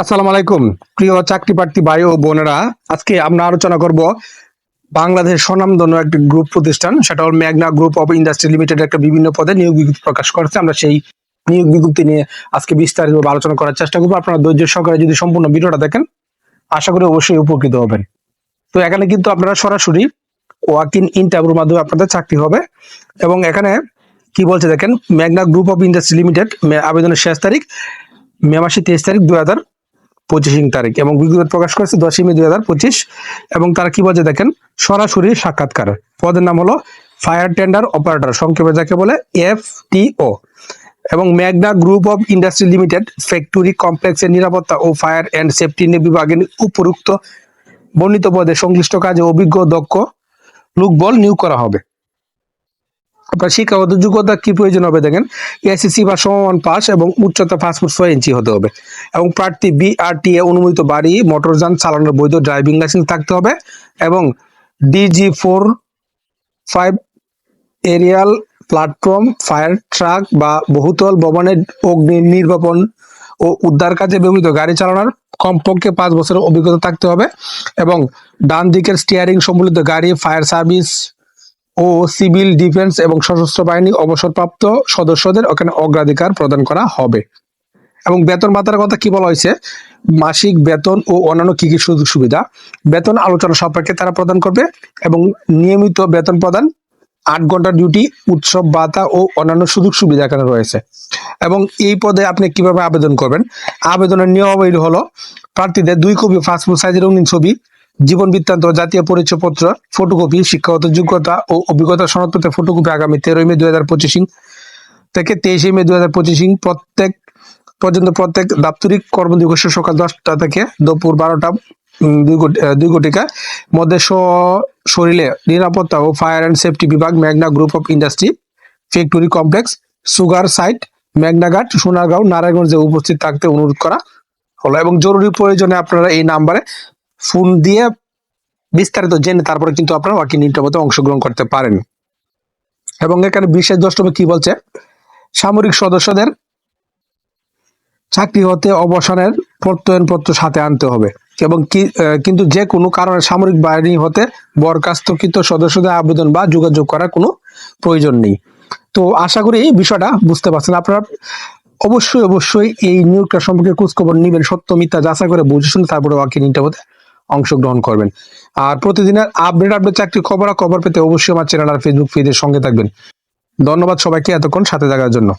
আসসালামু আলাইকুম। প্রিয় চাকরি প্রার্থী ভাই ও বোনেরা, আজকে আমরা আলোচনা করব বাংলাদেশ স্বনামধন্য একটি গ্রুপ প্রতিষ্ঠান, সেটা হল মেঘনা গ্রুপ অফ ইন্ডাস্ট্রি লিমিটেড একটা বিভিন্ন পদে নিয়োগ বিজ্ঞপ্তি প্রকাশ করেছে। আমরা সেই নিয়োগ বিজ্ঞপ্তি নিয়ে আজকে বিস্তারিত আলোচনা করার চেষ্টা করব। আপনারা ধৈর্য সহকারে যদি সম্পূর্ণ ভিডিওটা দেখেন, আশা করি অবশ্যই উপকৃত হবেন। তো এখানে কিন্তু আপনারা সরাসরি ওয়াক ইন ইন্টারভিউর মাধ্যমে আপনাদের চাকরি হবে এবং এখানে কি বলছে দেখেন Magna group of industry limited আবেদনের শেষ তারিখ মে মাসে তেইশ তারিখ দুই হাজার পঁচিশ তারিখ এবং বিজ্ঞপ্তি প্রকাশ করেছে দশই মে দুই হাজার পঁচিশ এবং তারা কি বলছে দেখেন? সরাসরি সাক্ষাৎকার। পদের নাম হলো ফায়ার টেন্ডার অপারেটর, সংক্ষেপে যাকে বলে এফ ও এবং Magna group of industry limited, factory কমপ্লেক্সের নিরাপত্তা ও ফায়ার অ্যান্ড সেফটি বিভাগের উপরুক্ত বর্ণিত পদে সংশ্লিষ্ট কাজে অভিজ্ঞ, দক্ষ, লোকবল নিয়োগ করা হবে। আপনার শিক্ষাগত যোগ্যতা কি প্রয়োজন হবে দেখেন? এসএসসি বা সমমান পাস এবং উচ্চতা ফুট ছয় ইঞ্চি হতে হবে। এবং প্রার্থী বিআরটিএ অনুমোদিত বাড়ি মোটরযান চালানোর বৈধ ড্রাইভিং লাইসেন্স থাকতে হবে এবং DG four five aerial platform fire truck বা বহুতল ভবনের অগ্নি নির্বাপন ও উদ্ধার কাজে ব্যবহৃত গাড়ি চালানোর কমপক্ষে পাঁচ বছরের অভিজ্ঞতা থাকতে হবে। এবং ডান দিকের স্টিয়ারিং সম্বলিত গাড়ি ফায়ার সার্ভিস ও সিভিল ডিফেন্স এবং সশস্ত্র বাহিনী অবসরপ্রাপ্ত সদস্যদের ওখানে অগ্রাধিকার প্রদান করা হবে। এবং বেতন ভাতার কথা কি বলা হয়েছে? মাসিক বেতন ও অন্যান্য কি কি সুযোগ সুবিধা? বেতন আলোচনা সাপেক্ষে তারা প্রদান করবে এবং নিয়মিত বেতন প্রদান, আট ঘণ্টার ডিউটি, উৎসব ভাতা ও অন্যান্য সুযোগ সুবিধা এখানে রয়েছে। এবং এই পদে আপনি কীভাবে আবেদন করবেন? আবেদনের নিয়মাবলী হলো, প্রার্থীদের দুই কপি পাসপোর্ট সাইজের রঙিন ছবি জীবন বৃত্তান্ত জাতীয় পরিচয়পত্র ফটোকপি শিক্ষাগত যোগ্যতা ও অভিজ্ঞতা সনদপত্রের ফটোকপি আগামী তেরোই মে দুই হাজার পঁচিশ থেকে তেইশে মে দুই হাজার পঁচিশ প্রত্যেক পর্যন্ত প্রত্যেক দাপ্তরিক কর্মদিবস সকাল দশটা থেকে দুপুর বারোটা দুই কোটি কোটিকা মধ্যে শরীরে নিরাপত্তা ও ফায়ার অ্যান্ড সেফটি বিভাগ, মেঘনা group of industry factory complex sugar site মেঘনাঘাট Sonargaon, নারায়ণগঞ্জে উপস্থিত থাকতে অনুরোধ করা হলো। এবং জরুরি প্রয়োজনে আপনারা এই নাম্বারে ফোন দিয়ে বিস্তারিত জেনে তারপরে কিন্তু আপনারা ওয়াকিং ইন্টারভিউতে অংশগ্রহণ করতে পারেন। এবং এখানে বিশেষ দ্রষ্টব্য কি বলছে? সামরিক সদস্যদের চাকরি হতে অবসানের প্রত্যয়নপত্র সাথে আনতে হবে। এবং কিন্তু যে কোনো কারণে সামরিক বাহিনী হতে বরখাস্তকৃত সদস্যদের আবেদন বা যোগাযোগ করার কোনো প্রয়োজন নেই। তো আশা করি এই বিষয়টা বুঝতে পারছেন। আপনারা অবশ্যই অবশ্যই এই নিয়োগটা সম্পর্কে খোঁজখবর নেবেন, সত্য মিথ্যা যাচাই করে বুঝে শুনে তারপরে ওয়াকিং ইন্টারভিউতে অংশগ্রহণ করবেন। আর প্রতিদিনের আপডেট আপডেট চাকরি খবর খবর পেতে অবশ্যই আমার চ্যানেল আর ফেসবুক পেজের সঙ্গে থাকবেন। ধন্যবাদ সবাইকে এতক্ষণ সাথে থাকার জন্য।